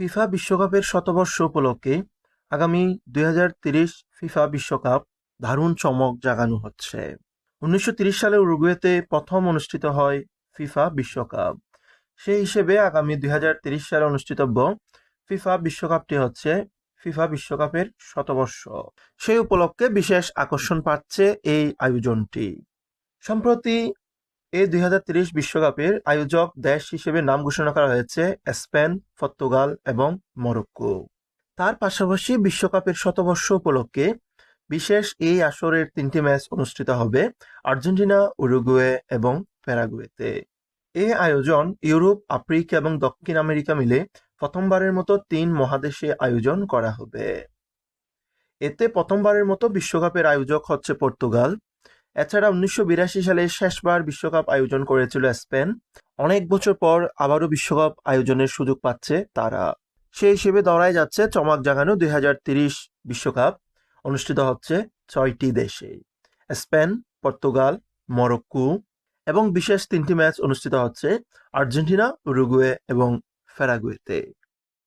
FIFA বিশ্বকাপের শতবর্ষ উপলক্ষে আগামী দুই ফিফা বিশ্বকাপ দারুণ চমক জাগানো হচ্ছে। উনিশশো সালে উরুগুয়েতে প্রথম অনুষ্ঠিত হয় ফিফা বিশ্বকাপ। সেই হিসেবে আগামী দুই সালে অনুষ্ঠিতব্য ফিফা বিশ্বকাপটি হচ্ছে ফিফা বিশ্বকাপের শতবর্ষ। সেই উপলক্ষে বিশেষ আকর্ষণ পাচ্ছে এই আয়োজনটি। সম্প্রতি এই দুই বিশ্বকাপের আয়োজক দেশ হিসেবে নাম ঘোষণা করা হয়েছে স্পেন, পর্তুগাল এবং মরক্কো। তার পাশাপাশি বিশ্বকাপের শতবর্ষ উপলক্ষে বিশেষ এই আসরের তিনটি ম্যাচ অনুষ্ঠিত হবে আর্জেন্টিনা, উরুগুয়ে এবং প্যারাগুয়েতে। এই আয়োজন ইউরোপ, আফ্রিকা এবং দক্ষিণ আমেরিকা মিলে প্রথমবারের মতো তিন মহাদেশে আয়োজন করা হবে। এতে প্রথমবারের মতো বিশ্বকাপের আয়োজক হচ্ছে পর্তুগাল এছাড়া উনিশশো বিরাশি সালে শেষবার বিশ্বকাপ আয়োজন করেছিল স্পেন। অনেক বছর পর আবারও বিশ্বকাপ আয়োজনের সুযোগ পাচ্ছে তারা। সেই হিসেবে দৌড়ায় যাচ্ছে চমক জাগানো দুই বিশ্বকাপ। অনুষ্ঠিত হচ্ছে ছয়টি দেশে। স্পেন, পর্তুগাল, মরক্কো এবং বিশেষ তিনটি ম্যাচ অনুষ্ঠিত হচ্ছে আর্জেন্টিনা, উরুগুয়ে এবং ফেরাগুয়েতে